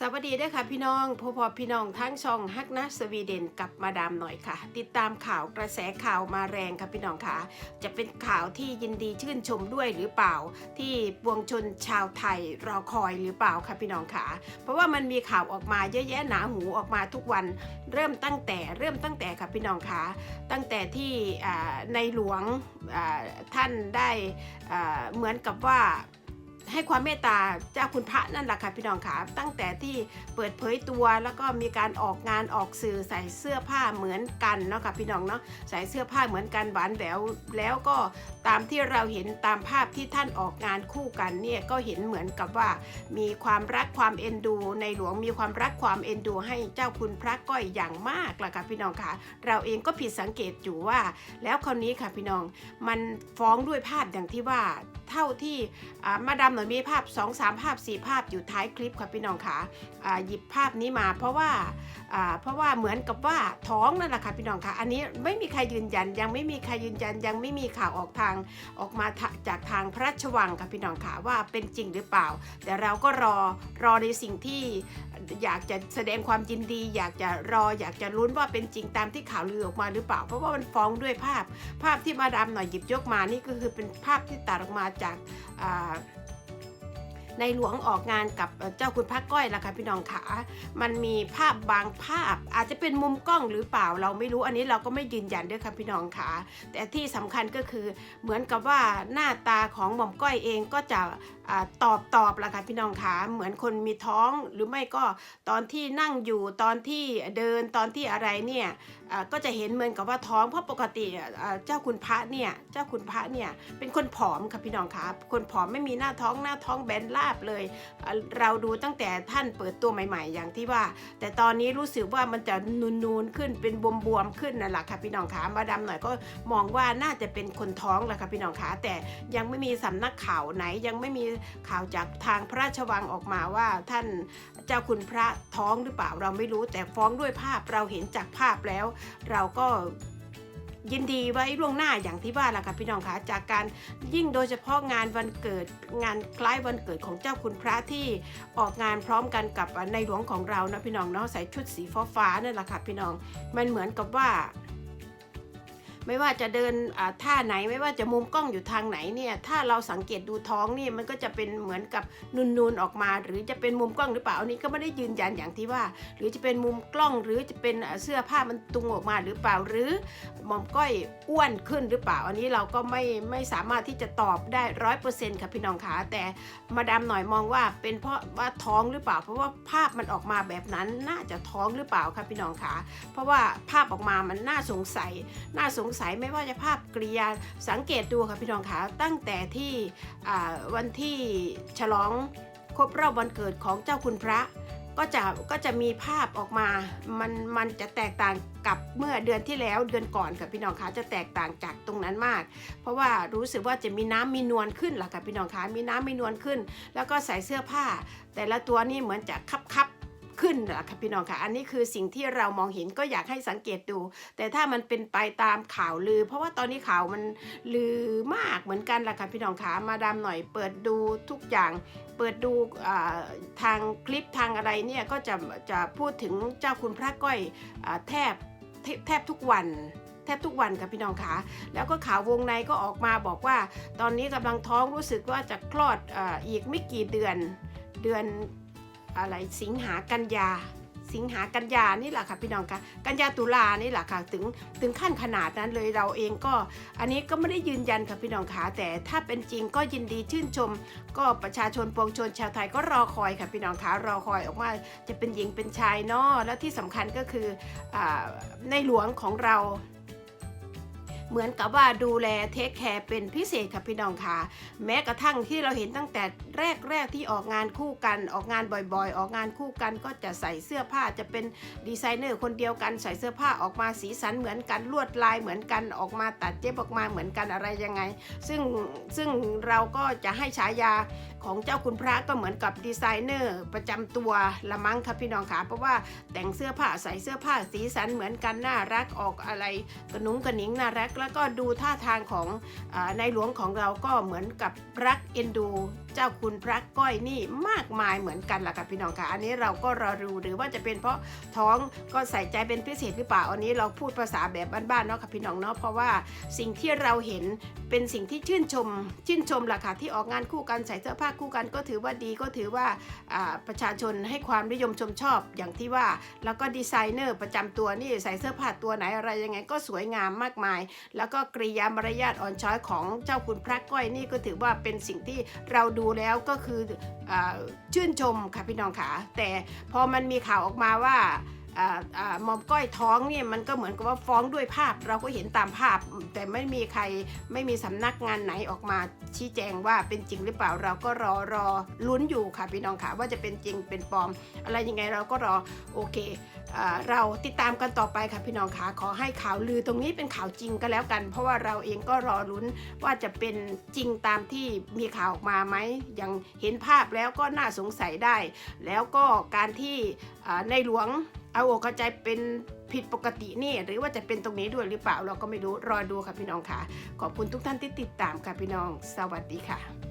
สวัสดีด้วยค่ะพี่น้องพอพอพี่น้องทั้งช่องฮักนะสวีเดนกับมาดามหน่อยค่ะ ติดตามข่าวกระแสข่าวมาแรงค่ะพี่น้องค่ะ จะเป็นข่าวที่ยินดีชื่นชมด้วยหรือเปล่า ที่ปวงชนชาวไทยรอคอยหรือเปล่าค่ะพี่น้องค่ะ เพราะว่ามันมีข่าวออกมาเยอะแยะหนาหูออกมาทุกวัน เริ่มตั้งแต่เริ่มตั้งแต่ค่ะพี่น้องค่ะ ตั้งแต่ที่ในหลวงท่านได้เหมือนกับว่า ให้ความเมตตาเจ้าคุณพระนั่นแหละค่ะพี่น้องค่ะตั้งแต่ที่เปิดเผยตัวแล้วก็มีการออกงานออกสื่อใส่เสื้อผ้าเหมือนกันเนาะค่ะพี่น้องเนาะใส่เสื้อผ้าเหมือนกันหวานแหววแล้วก็ตามที่เราเห็นตามภาพที่ท่านออกงานคู่กันเนี่ยก็เห็นเหมือนกับว่า มีความรักความเอ็นดู ในหลวงมีความรักความเอ็นดู ให้เจ้าคุณพระก้อยอย่างมากล่ะค่ะพี่น้องค่ะ เราเองก็ผิดสังเกตอยู่ว่า แล้วคราวนี้ค่ะพี่น้องมันฟ้องด้วยภาพอย่างที่ว่าเท่าที่มาดามหน่อยมีภาพ 2 3 ภาพ 4 ภาพอยู่ท้ายคลิปค่ะพี่น้องค่ะอ่าหยิบภาพนี้มาเพราะว่าเพราะว่าเหมือนกับว่าท้องนั่นแหละค่ะพี่น้องค่ะ อันนี้ไม่มีใครยืนยัน ยังไม่มีใครยืนยัน ยังไม่มีข่าวออกทางออกมาจากทางพระราชวังค่ะพี่น้องค่ะว่าเป็นจริงหรือเปล่า แต่เราก็รอรอในสิ่งที่อยากจะแสดงความยินดี อยากจะรออยากจะลุ้นว่าเป็นจริงตามที่ข่าวลือออกมาหรือเปล่า เพราะว่ามันฟ้องด้วยภาพ ภาพที่มาดามหน่อยหยิบยกมานี่ก็คือเป็นภาพที่ตัดออกมาจากอ่า ในหลวงออกงานกับเจ้าคุณพระก้อยละค่ะพี่น้องขามันมีภาพบางภาพ อาจจะเป็นมุมกล้องหรือเปล่าเราไม่รู้อันนี้เราก็ไม่ยืนยันด้วยค่ะพี่น้องขาแต่ที่สำคัญก็คือเหมือนกับว่าหน้าตาของหม่อมก้อยเองก็จะตอบตอบละค่ะพี่น้องขาเหมือนคนมีท้องหรือไม่ก็ตอนที่นั่งอยู่ตอนที่เดินตอนที่อะไรเนี่ยก็จะเห็นเหมือนกับว่าท้องเพราะปกติเจ้าคุณพระเนี่ยเจ้าคุณพระเนี่ยเป็นคนผอมค่ะพี่น้องครับคนผอมไม่มีหน้าท้องหน้าท้องแบนราบเลย เราดูตั้งแต่ท่านเปิดตัวใหม่ ๆ อย่างที่ว่า แต่ตอนนี้รู้สึกว่ามันจะนูนๆขึ้นเป็นบวมๆขึ้นนั่นแหละค่ะพี่น้องขามาดาหน่อยก็มองว่าน่าจะเป็นคนท้องแหละค่ะพี่น้องขาแต่ยังไม่มีสำนักข่าวไหน ยังไม่มีข่าวจากทางพระราชวังออกมาว่าท่านเจ้าคุณพระท้องหรือเปล่าเราไม่รู้แต่ฟ้องด้วยภาพเราเห็นจากภาพแล้ว เราก็ ยินดีไว้ล่วงหน้าอย่างที่ว่าล่ะค่ะพี่น้องคะจากการยิ่งโดยเฉพาะงานวันเกิดงานคล้ายวันเกิดของเจ้าคุณพระที่ออกงานพร้อมกันกับในหลวงของเรานะพี่น้องเนาะใส่ชุดสีฟ้าๆนั่นแหละค่ะพี่น้องมันเหมือนกับว่า ไม่ว่าจะเดินท่าไหนไม่ว่าจะมุมกล้องอยู่ทางไหนเนี่ยถ้าเราสังเกตดูท้องนี่มันก็จะเป็นเหมือนกับนูนๆออกมา หรือจะเป็นมุมกล้องหรือเปล่าอันนี้ก็ไม่ได้ยืนยันอย่างที่ว่า หรือจะเป็นมุมกล้องหรือจะเป็นเสื้อผ้ามันตุงออกมาหรือเปล่าหรือหม่อมก้อยอ้วนขึ้นหรือเปล่า อันนี้เราก็ไม่ไม่สามารถที่จะตอบได้ร้อยเปอร์เซ็นต์ค่ะพี่น้องขาแต่มาดามหน่อยมองว่าเป็นเพราะว่าท้องหรือเปล่า เพราะว่าภาพมันออกมาแบบนั้นน่าจะท้องหรือเปล่าค่ะพี่น้องขาเพราะว่าภาพออกมามันน่าสงสัยน่าสงสัยไม่ว่าจะภาพกริยาสังเกตดูค่ะพี่น้องขาตั้งแต่ที่วันที่ฉลองครบรอบวันเกิดของเจ้าคุณพระก็จะก็จะมีภาพออกมา มันมันจะแตกต่างกับเมื่อเดือนที่แล้วเดือนก่อนค่ะพี่น้องคะจะแตกต่างจากตรงนั้นมาก เพราะว่ารู้สึกว่าจะมีน้ำมีนวลขึ้นล่ะค่ะพี่น้องคะมีน้ำมีนวลขึ้น แล้วก็ใส่เสื้อผ้า แต่ละตัวนี่เหมือนจะคับคับ ขึ้นล่ะค่ะพี่น้องค่ะ อันนี้คือสิ่งที่เรามองเห็นก็อยากให้สังเกตดู แต่ถ้ามันเป็นไปตามข่าวลือ เพราะว่าตอนนี้ข่าวมันลือมากเหมือนกันล่ะค่ะพี่น้องขามาดามหน่อยเปิดดูทุกอย่างเปิดดูทางคลิปทางอะไรเนี่ยก็จะจะพูดถึงเจ้าคุณพระก้อยอแทบแทบแทบทุกวันแทบทุกวันค่ะพี่น้องคะแล้วก็ข่าววงในก็ออกมาบอกว่า ตอนนี้กำลังท้องรู้สึกว่าจะคลอดออีกไม่กี่เดือนเดือน อะไรสิงหากันยา สิงหากันยานี่แหละค่ะพี่น้องคะกันยาตุลานี่แหละค่ะถึงถึงขั้นขนาดนั้นเลยเราเองก็ อันนี้ก็ไม่ได้ยืนยันค่ะพี่น้องคะแต่ถ้าเป็นจริงก็ยินดีชื่นชม ก็ประชาชนปวงชนชาวไทยก็รอคอยค่ะพี่น้องคะรอคอยออกมาจะเป็นหญิงเป็นชายเนาะและที่สำคัญก็คืออในหลวงของเรา เหมือนกับว่าดูแลเทคแคร์เป็นพิเศษค่ะพี่น้องค่ะแม้กระทั่งที่เราเห็นตั้งแต่แรกๆที่ออกงานคู่กันออกงานบ่อยๆ ออกงานคู่กันก็จะใส่เสื้อผ้าจะเป็นดีไซเนอร์คนเดียวกันใส่เสื้อผ้าออกมาสีสันเหมือนกันลวดลายเหมือนกันออกมาตัดเย็บออกมาเหมือนกันอะไรยังไง ซึ่งซึ่งเราก็จะให้ฉายาของเจ้าคุณพระก็เหมือนกับดีไซเนอร์ประจำตัวละมั้งค่ะพี่น้องค่ะเพราะว่าแต่งเสื้อผ้าใส่เสื้อผ้าสีสันเหมือนกันน่ารักออกอะไรกระนุ้งกระนิ้งน่ารักแล้วก็ดูท่าทางของอาในหลวงของเราก็เหมือนกับรักเอ็นดู เจ้าคุณพระก้อยนี่มากมายเหมือนกันล่ะค่ะพี่น้องค่ะ อันนี้เราก็รอดูหรือว่าจะเป็นเพราะท้องก็ใส่ใจเป็นพิเศษหรือเปล่าอันนี้เราพูดภาษาแบบบ้านๆเนาะค่ะพี่น้องเนาะเพราะว่าสิ่งที่เราเห็นเป็นสิ่งที่ชื่นชม ชื่นชมล่ะค่ะที่ออกงานคู่กันใส่เสื้อผ้าคู่กันก็ถือว่าดีก็ถือว่าประชาชนให้ความนิยมชมชอบอย่างที่ว่า แล้วก็ดีไซเนอร์ประจำตัวนี่ใส่เสื้อผ้าตัวไหนอะไรยังไงก็สวยงามมากมาย แล้วก็กริยามารยาทอ่อนช้อยของเจ้าคุณพระก้อยนี่ก็ถือว่าเป็นสิ่งที่เราดูแล้วก็คืออชื่นชมค่ะพี่น้องค่ะแต่พอมันมีข่าวออกมาว่า หมอมก้อยท้องเนี่ยมันก็เหมือนกับว่าฟ้องด้วยภาพ เราก็เห็นตามภาพ แต่ไม่มีใครไม่มีสำนักงานไหนออกมาชี้แจงว่าเป็นจริงหรือเปล่าเราก็รอรอลุ้นอยู่ค่ะพี่น้องค่ะว่าจะเป็นจริงเป็นปลอม อะไรยังไงเราก็รอโอเคอเราติดตามกันต่อไปค่ะพี่น้องคะขอให้ข่าวลือตรงนี้เป็นข่าวจริงก็แล้วกัน เพราะว่าเราเองก็รอลุ้นว่าจะเป็นจริงตามที่มีข่าวออกมาไหมยังเห็นภาพแล้วก็น่าสงสัยได้ แล้วก็การที่ในหลวง เอาอกเอาใจเป็นผิดปกตินี่ หรือว่าจะเป็นตรงนี้ด้วยหรือเปล่าเราก็ไม่รู้รอดูค่ะพี่น้องค่ะ ขอบคุณทุกท่านที่ติดตามค่ะพี่น้อง สวัสดีค่ะ